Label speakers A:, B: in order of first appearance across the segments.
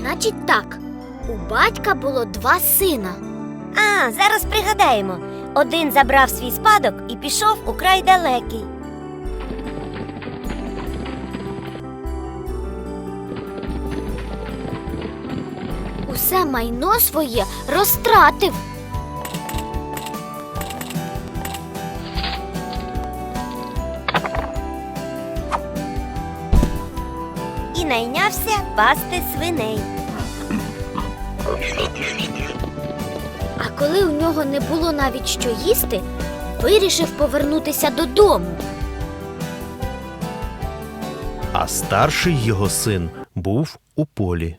A: Значить так, у батька було два сина.
B: А, зараз пригадаємо. Один забрав свій спадок і пішов у край далекий.
A: Усе майно своє розтратив.
B: Найнявся пасти свиней.
A: А коли у нього не було навіть що їсти, вирішив повернутися додому.
C: А старший його син був у полі.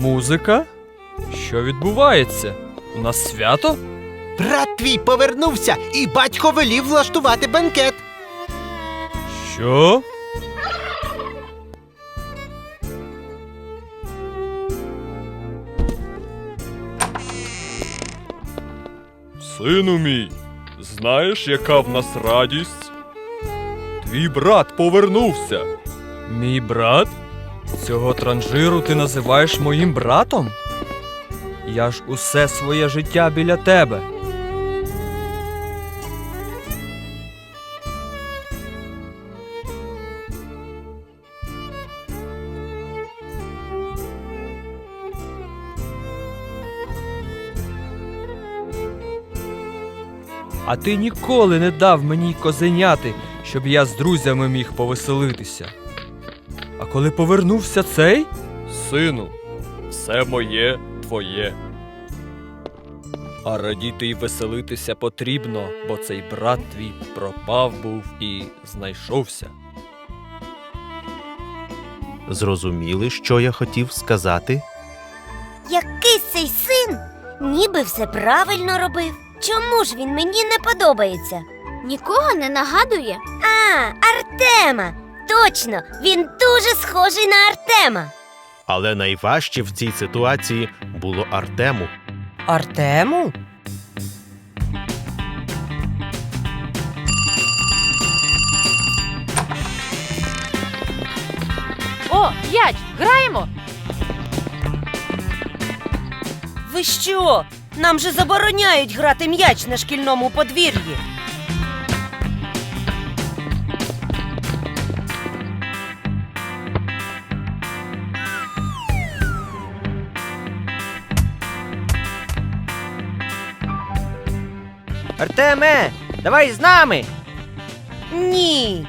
D: Музика? Що відбувається? У нас свято?
E: Брат твій повернувся, і батько велів влаштувати бенкет.
D: Що? Сину мій, знаєш, яка в нас радість? Твій брат повернувся. Мій брат? Цього транжиру ти називаєш моїм братом? Я ж усе своє життя біля тебе. А ти ніколи не дав мені козеняти, щоб я з друзями міг повеселитися. А коли повернувся цей? Сину, все моє твоє. А радіти й веселитися потрібно, бо цей брат твій пропав був і знайшовся.
C: Зрозуміли, що я хотів сказати?
B: Який цей син ніби все правильно робив. Чому ж він мені не подобається?
A: Нікого не нагадує.
B: А, Артема! Точно, він дуже схожий на Артема.
C: Але найважче в цій ситуації було Артему.
F: Артему?
G: О, п'ять! Граємо!
F: Ви що? Нам же забороняють грати м'яч на шкільному подвір'ї.
E: Артеме, давай з нами.
F: Ні.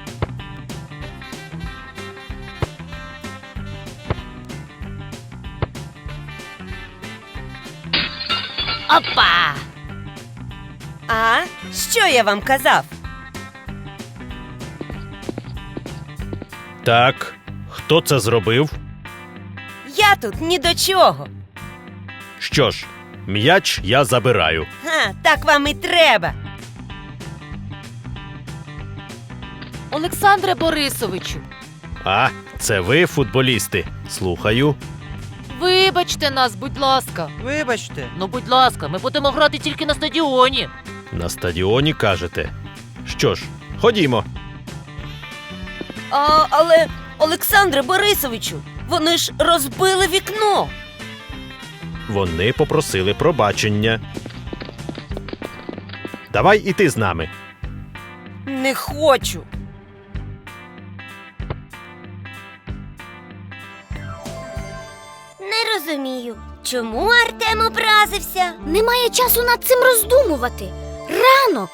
B: Опа!
F: А? Що я вам казав?
C: Так, хто це зробив?
F: Я тут ні до чого.
C: Що ж, м'яч я забираю.
F: Ха, так вам і треба.
G: Олександре Борисовичу,
C: А, це ви, футболісти. Слухаю.
G: вибачте нас, будь ласка.
F: Вибачте.
G: Ну, будь ласка, ми будемо грати тільки на стадіоні.
C: На стадіоні кажете. Що ж, ходімо.
F: А, але Олександре Борисовичу, вони ж розбили вікно.
C: Вони попросили пробачення. Давай і ти з нами.
F: Не хочу.
B: Не розумію, чому Артем образився?
A: Немає часу над цим роздумувати. Ранок.